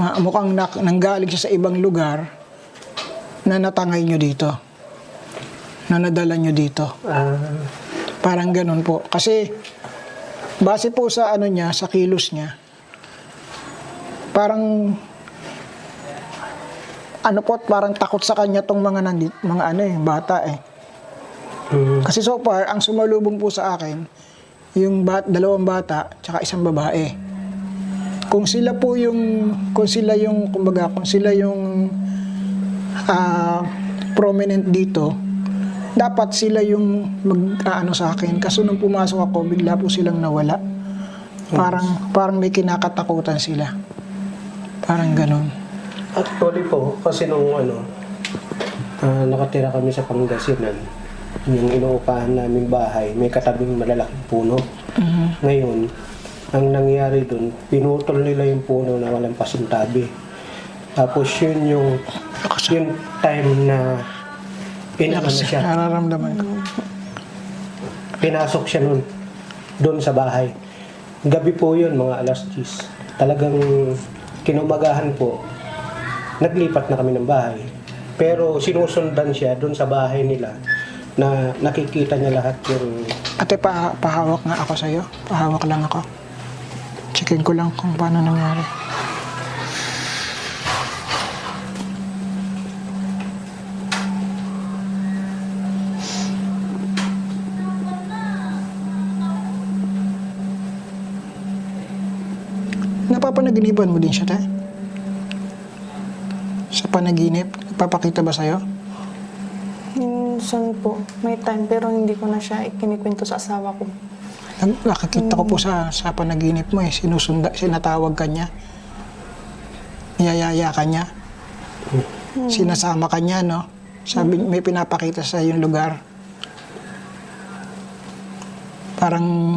Ma- mukhang nak- nanggaling siya sa ibang lugar na natangay nyo dito. Na nadala nyo dito. Ah, Parang ganun po. Kasi, base po sa ano niya, sa kilos niya, parang, ano po, parang takot sa kanya tong mga, nandit, mga ano eh, bata eh. mm, Kasi so far, ang sumalubong po sa akin, yung bat, dalawang bata, tsaka isang babae. Kung sila po yung, kung sila yung, kumbaga, kung sila yung ah, prominent dito, dapat sila yung mag ano sa akin. Kaso nung pumasok ako, bigla po silang nawala. Parang, parang may kinakatakutan sila. Parang ganun. Actually po, kasi nung ano, ah, nakatira kami sa Pangasinan, yung inuupahan namin bahay, may katabing malalaking puno. Ngayon, ang nangyari dun, pinutol nila yung puno na walang pasintabi. Tapos yun yung, yung time na inano na siya, Nararamdaman ko. pinasok siya nun, doon sa bahay. Gabi po yun, mga alas 10. Talagang kinumagahan po, naglipat na kami ng bahay. Pero sinusundan siya doon sa bahay nila na nakikita niya lahat yung Ate, pa, pahawak nga ako sa'yo. Pahawak lang ako. Checkin ko lang kung paano nangyari. Napapanaginipan mo din siya, te? Sa panaginip, nagpapakita ba sa'yo? Minsan po, may time pero hindi ko na siya ikinikwento sa asawa ko. Nag- Nakakita ko po sa, sa panaginip mo eh, sinusunda, sinatawag ka niya. Niyayaya ka niya. Sinasama ka niya, no? Sabi, may pinapakita sa yung lugar. Parang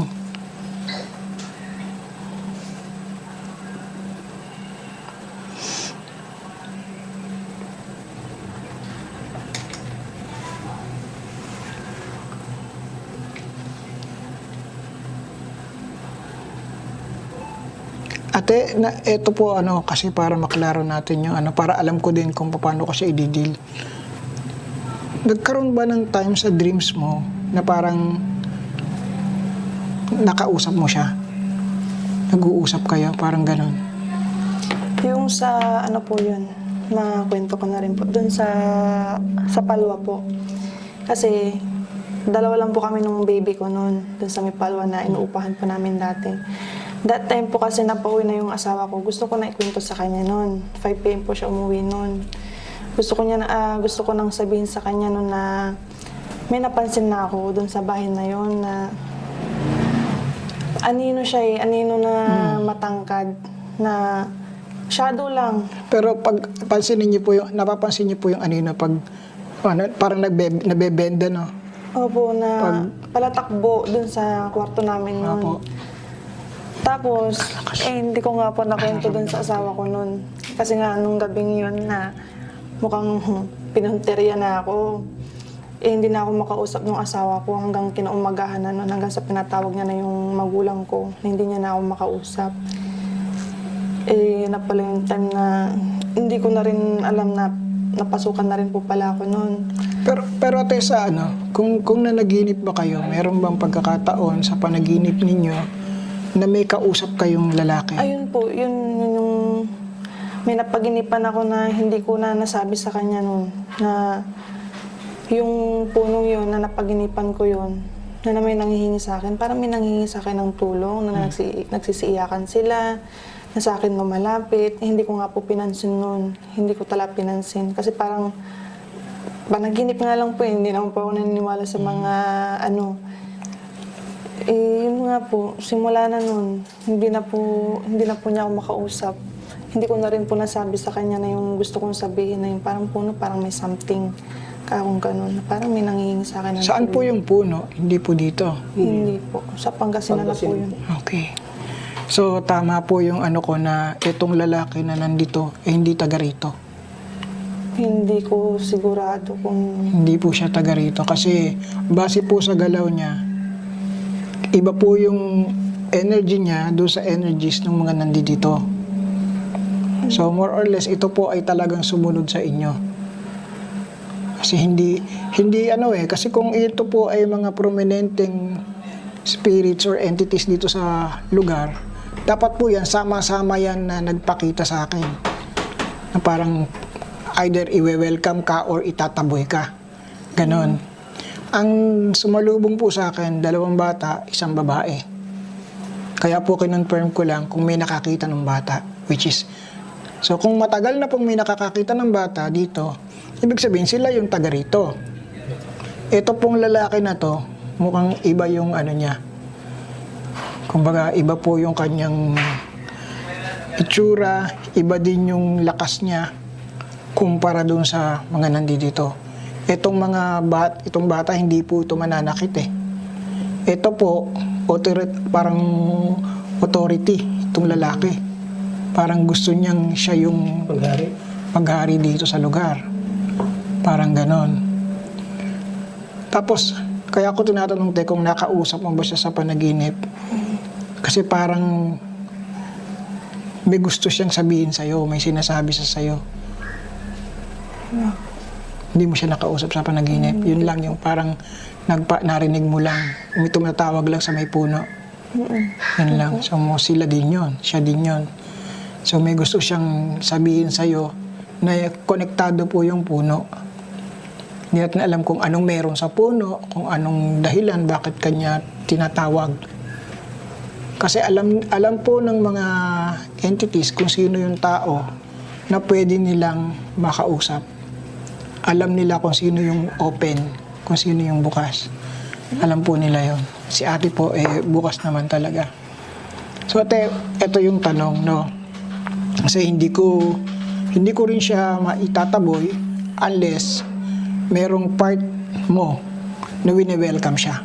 Ate, na, eto po ano kasi para maklaro natin yung ano para alam ko din kung paano ko siya i-deal. Nagkaroon ba ng time sa dreams mo na parang nakausap mo siya? Nag-uusap kayo, parang ganun. Yung sa ano po yun, makwento ko na rin po. Doon sa, sa palwa po. Kasi dalawa lang po kami nung baby ko noon. Doon sa may palwa na inuupahan po namin dati. That time po kasi napauwi na yung asawa ko. Gusto ko na ikwento sa kanya noon. 5pm po siya umuwi noon. Gusto ko niya na, ah, gusto ko nang sabihin sa kanya noon na may napansin na ako doon sa bahay na yon na anino siya eh, anino na matangkad na shadow lang. Pero pag pansinin niyo po yung napapansin niyo po yung yun, na pag ano, parang nagbe, nabebenda no. Opo, na palatakbo dun sa kwarto namin noon. Opo. Tapos, eh, hindi ko nga po nakwento dun sa asawa ko noon. Kasi nga, nung gabing yun na mukhang pinunteriya na ako. Eh, hindi na ako makausap ng asawa ko hanggang kinaumagahan na noon, hanggang sa pinatawag niya na yung magulang ko, na hindi niya na ako makausap. Eh, na pala yung time na hindi ko na rin alam na napasukan na rin po pala ako noon. Pero pero ate sa ano, kung kung nanaginip ba kayo, meron bang pagkakataon sa panaginip ninyo na may kausap kayong lalaki? Ayun po, yun, yun yung may napaginipan ako na hindi ko na nasabi sa kanya noon na yung punong yun na napaginipan ko yun na, na may nanghihingi sa akin. Parang may nanghihingi sa akin ng tulong na nagsi, nagsisiiyakan sila na sa akin lumalapit. Eh, hindi ko nga po pinansin noon. Hindi ko tala pinansin. Kasi parang panaginip nga lang po eh. Hindi naman po ako naniniwala sa mga ano, eh, yun nga po, simula na nun, hindi na po, hindi na po niya ako makausap. Hindi ko na rin po nasabi sa kanya na yung gusto kong sabihin na yung parang puno, parang may something. akong ganun. Parang may nangihingi sa akin. ng Saan po tulong. yung puno? Hindi po dito. Hindi po. Sa Pangasinan na po Pangasinan yun. Okay. So, tama po yung ano ko na itong lalaki na nandito, eh, hindi taga rito. Hindi ko sigurado kung Hindi po siya taga rito kasi base po sa galaw niya, iba po yung energy niya doon sa energies ng mga nandito. So more or less ito po ay talagang sumunod sa inyo. Kasi hindi hindi ano eh kasi kung ito po ay mga prominenteng spirits or entities dito sa lugar, dapat po yan sama-sama yan na nagpakita sa akin. Na parang either iwe-welcome ka or itataboy ka. Ganon. Ang sumalubong po sa akin, dalawang bata, isang babae. Kaya po kinonfirm ko lang kung may nakakita ng bata, which is, so kung matagal na pong may nakakakita ng bata dito, ibig sabihin sila yung taga rito. Ito pong lalaki na to, mukhang iba yung ano niya. Kumbaga, iba po yung kanyang itsura, iba din yung lakas niya kumpara doon sa mga nandito. Itong mga bat, itong bata hindi po ito mananakit eh. Ito po authority, parang authority itong lalaki. Parang gusto niyang siya yung Paghari. paghari dito sa lugar. Parang ganon. Tapos, kaya ako tinatanong te kung nakausap mo ba siya sa panaginip. Kasi parang may gusto siyang sabihin sa'yo, may sinasabi sa sa'yo. Hindi mo siya nakausap sa panaginip. Yun lang yung parang nagpa, narinig mo lang. May tumatawag lang sa may puno. Yun lang. So mo, sila din yun. Siya din yun. So may gusto siyang sabihin sa'yo na konektado po yung puno. Hindi natin alam kung anong meron sa puno, kung anong dahilan, bakit kanya tinatawag. Kasi alam alam po ng mga entities kung sino yung tao na pwede nilang makausap. Alam nila kung sino yung open, kung sino yung bukas. Alam po nila yon. Si ate po, eh, bukas naman talaga. So ate, ito yung tanong, no? Kasi hindi ko hindi ko rin siya maitataboy unless merong part mo na wini-welcome siya.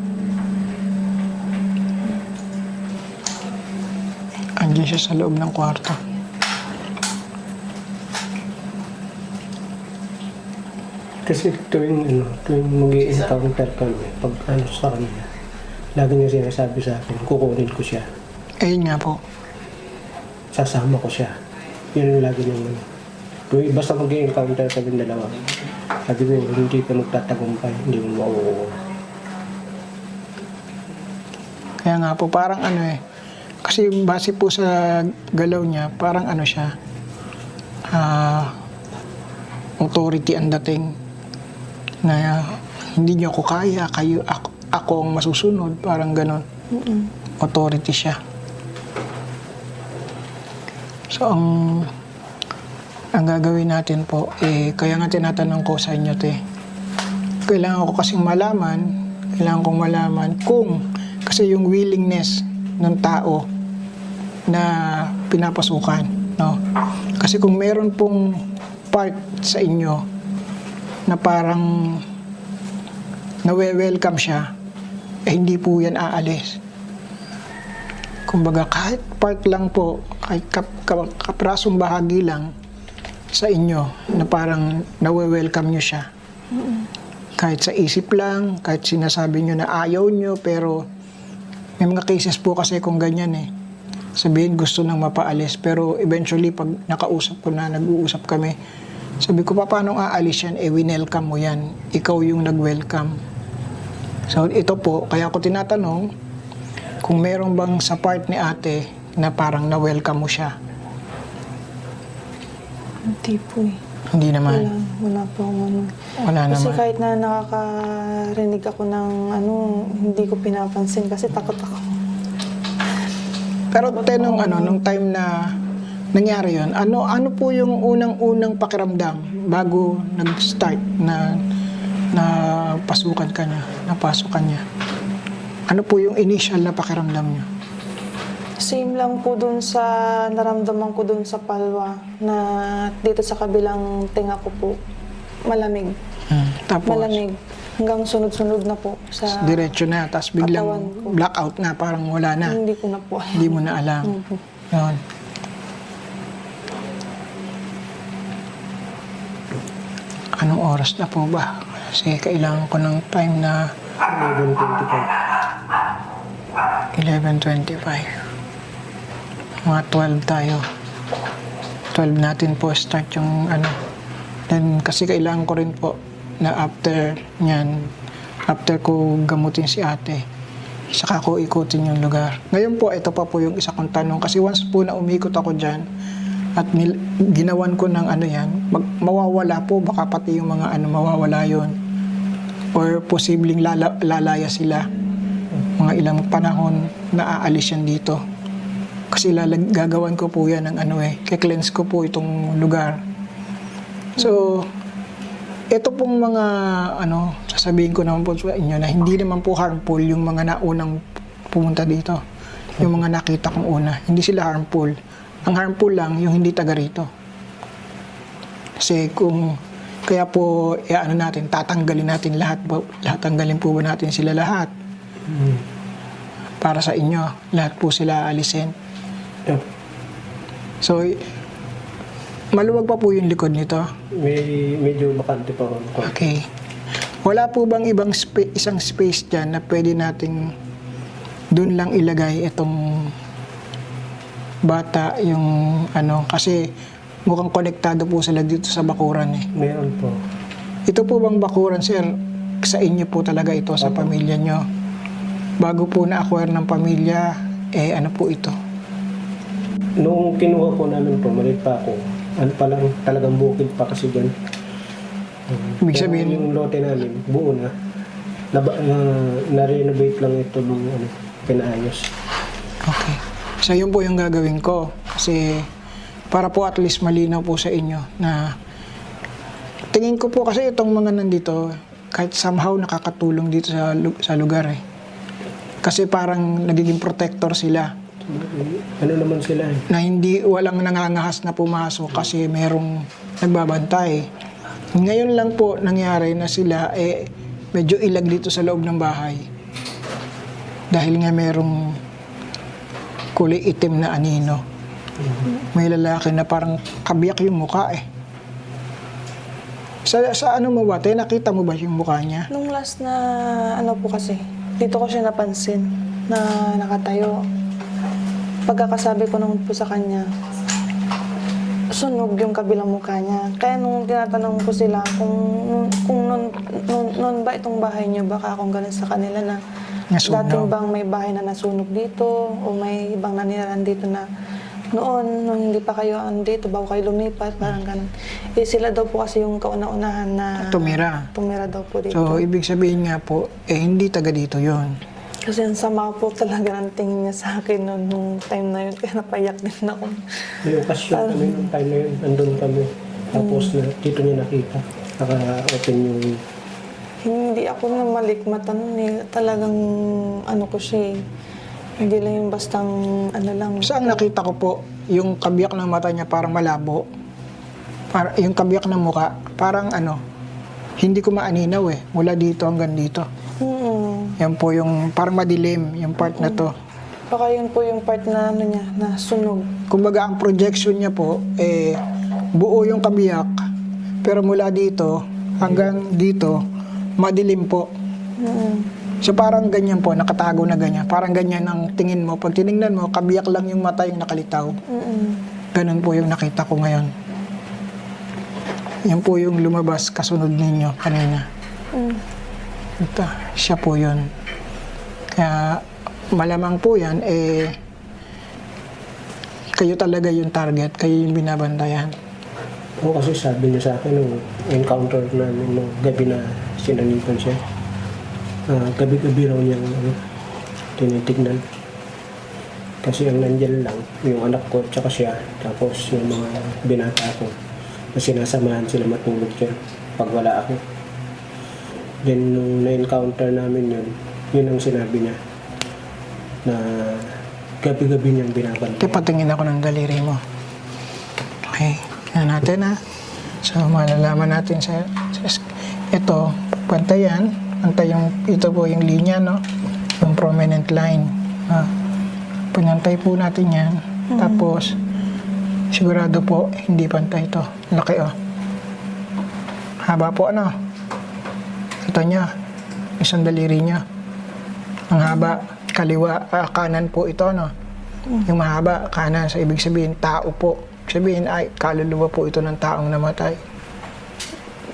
Andiyan siya sa loob ng kwarto. Kasi tuwing, ano, tuwing mag encounter kami, pag ano sa kanya, lagi niya sinasabi sa akin, kukunin ko siya. Ayun nga po. Sasama ko siya. Yun yung lagi niyang ano. Tuwing, basta mag encounter kami dalawa. Sabi ko, hindi ka magtatagumpay, hindi mo mauuwi. Kaya nga po, parang ano eh. Kasi base po sa galaw niya, parang ano siya, ah, authority ang dating na hindi niyo ako kaya, kayo, ako, ako ang masusunod, parang ganon. Authority siya. So, ang ang gagawin natin po, eh, kaya nga tinatanong ko sa inyo, te, kailangan ko kasing malaman, kailangan kong malaman kung, kasi yung willingness ng tao na pinapasukan, no? Kasi kung meron pong part sa inyo na parang nawe-welcome siya, eh hindi po yan aalis. Kumbaga kahit part lang po, kahit kap, kap, kaprasong bahagi lang sa inyo na parang nawe-welcome nyo siya. Kahit sa isip lang, kahit sinasabi nyo na ayaw nyo, pero may mga cases po kasi kung ganyan eh. Sabihin gusto nang mapaalis, pero eventually pag nakausap ko na, nag-uusap kami, sabi ko, pa, paano aalis yan? Eh, winelcome mo yan. Ikaw yung nag-welcome. So, ito po, kaya ko tinatanong, kung meron bang sa part ni ate na parang na-welcome mo siya. hindi po eh. Hindi Wala, naman. wala po akong ano. Wala Kasi naman. kahit na nakakarinig ako ng ano, hindi ko pinapansin kasi takot ako. Pero tenong ano, nung time na nangyari yon ano ano po yung unang-unang pakiramdam bago nag-start na na pasukan ka niya, napasukan niya? Ano po yung initial na pakiramdam niyo? Same lang po dun sa naramdaman ko dun sa palwa na dito sa kabilang tinga ko po malamig. Hmm. Tapos, malamig. Hanggang sunod-sunod na po sa... diretso na. Tapos biglang Katawan ko. blackout na, parang wala na. Hindi ko na po. Hindi mo na alam. Yun. Anong oras na po ba? Kasi kailangan ko ng time na 11.25. 11.25. Mga 12 tayo. 12 natin po start yung ano. Then kasi kailangan ko rin po na after nyan, after ko gamutin si ate, saka ko ikutin yung lugar. Ngayon po, ito pa po yung isa kong tanong. Kasi once po na umikot ako dyan, at nil, ginawan ko ng ano yan, mag, mawawala po, baka pati yung mga ano, mawawala yon Or posibleng lala, lalaya sila mga ilang panahon na aalis yan dito. Kasi lalag, gagawan ko po yan ng ano eh, kiklense ko po itong lugar. So, ito pong mga ano, sasabihin ko naman po sa inyo na hindi naman po harmful yung mga naunang pumunta dito. Yung mga nakita kong una, hindi sila harmful. Ang harmful lang yung hindi taga rito. Kasi kung kaya po, eh, ano natin, tatanggalin natin lahat, lahat tanggalin po ba natin sila lahat? Para sa inyo, lahat po sila alisin. Yeah. So, maluwag pa po yung likod nito. May medyo bakante pa ako. Okay. Wala po bang ibang spa- isang space dyan na pwede nating doon lang ilagay itong bata yung ano kasi mukhang konektado po sila dito sa bakuran eh. Meron po. Ito po bang bakuran sir sa inyo po talaga ito sa pamilya nyo? Bago po na-acquire ng pamilya, eh ano po ito? Noong kinuha po namin po, maliit pa ako. Ano pa lang, talagang bukid pa kasi dyan. Ibig Pero sabihin, yung lote namin, buo na. Na, na-renovate lang ito nung ano, pinaayos. Okay. So yun po yung gagawin ko. Kasi para po at least malinaw po sa inyo na tingin ko po kasi itong mga nandito kahit somehow nakakatulong dito sa, sa lugar eh. Kasi parang nagiging protector sila Ano naman sila eh. na hindi walang nangangahas na pumasok kasi merong nagbabantay. Ngayon lang po nangyari na sila eh medyo ilag dito sa loob ng bahay. Dahil nga merong kulay itim na anino. May lalaki na parang kabiyak yung muka eh. Sa, sa ano mo ba? Nakita mo ba yung mukha niya? Nung last na ano po kasi, dito ko siya napansin na nakatayo. Pagkakasabi ko naman po sa kanya, sunog yung kabilang mukha niya. Kaya nung tinatanong ko sila kung, kung nun, nun, nun ba itong bahay niyo, baka akong ganun sa kanila na Nasunog. dating bang may bahay na nasunog dito o may ibang nanirahan dito na noon, nung hindi pa kayo andito, bago kayo lumipat, parang ganun. Eh sila daw po kasi yung kauna-unahan na Tumira. tumira daw po dito. So, ibig sabihin nga po, eh hindi taga dito yon. Kasi ang sama po talaga ng tingin niya sa akin noon, nung time na yun. Kaya napayak din ako. May okasyon kami nung time na yun. Andun kami. Tapos na, dito niya nakita. Naka-open yung... Hindi ako na malikmata nun eh. Talagang ano ko siya eh. Hindi lang yung bastang ano lang. Saan nakita ko po, yung kabiyak ng mata niya parang malabo. Para, yung kabiyak ng muka, parang ano, hindi ko maaninaw eh. Mula dito hanggang dito. Mm. Yan po yung parang madilim, yung part na to. Baka yun po yung part na ano niya, na sunog. Kumbaga ang projection niya po, eh, buo yung kabiyak, pero mula dito hanggang dito, madilim po. Mm. So parang ganyan po, nakatago na ganyan. Parang ganyan ang tingin mo. Pag tiningnan mo, kabiyak lang yung mata yung nakalitaw. Mm-mm. Ganun po yung nakita ko ngayon. Yan po yung lumabas kasunod ninyo kanina. Mm. Ito, siya po yun. Kaya malamang po yan, eh, kayo talaga yung target, kayo yung binabantayan. Oo, kasi sabi niya sa akin nung encounter namin nung gabi na sinanipan siya. Ah, gabi-gabi raw niyang ano, tinitignan. Kasi ang nandyan lang, yung anak ko tsaka siya, tapos yung mga binata ko na sinasamahan sila matulog siya pag wala ako. Then nung na-encounter namin yun, yun ang sinabi niya na gabi-gabi niyang. Kaya patingin ako ng daliri mo. Okay, yan natin ha. So malalaman natin sa, sa ito, pantay yan. Pantay yung, ito po yung linya, no? Yung prominent line. Ah, pinantay po natin yan. Tapos, sigurado po, hindi pantay ito. Laki, oh. Haba po, ano? Kita niya, isang daliri niya. Ang haba, kaliwa, ah, kanan po ito, no? Yung mahaba, kanan, sa ibig sabihin, tao po. Sabihin, ay, kaluluwa po ito ng taong namatay.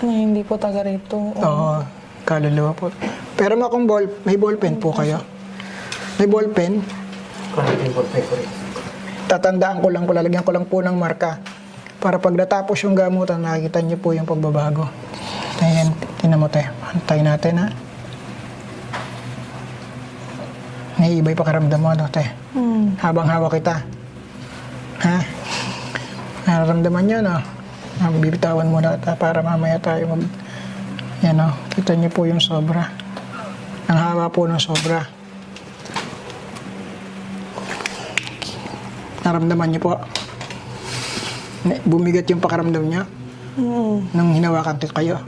Na hindi po taga rito. Oo, kaluluwa po. Pero mga kung ball, may ballpen po kayo. May ballpen, yung tatandaan ko lang, lalagyan ko lang po ng marka. Para pag natapos yung gamutan, nakikita niyo po yung pagbabago. Ayan, tinan mo tayo. Antay natin ha. Naiibay pakiramdam mo, ano, te? Hmm. Habang hawak kita. Ha? Nararamdaman nyo, no? Bibitawan muna ta para mamaya tayo mag... Yan, no? Kita niyo po yung sobra. Ang haba po ng sobra. Naramdaman niyo po. Bumigat yung pakiramdam niyo Hmm. nung hinawakan ko kayo.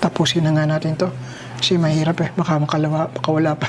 Tapusin na nga natin to. Kasi mahirap eh. Baka makalawa, baka wala pa.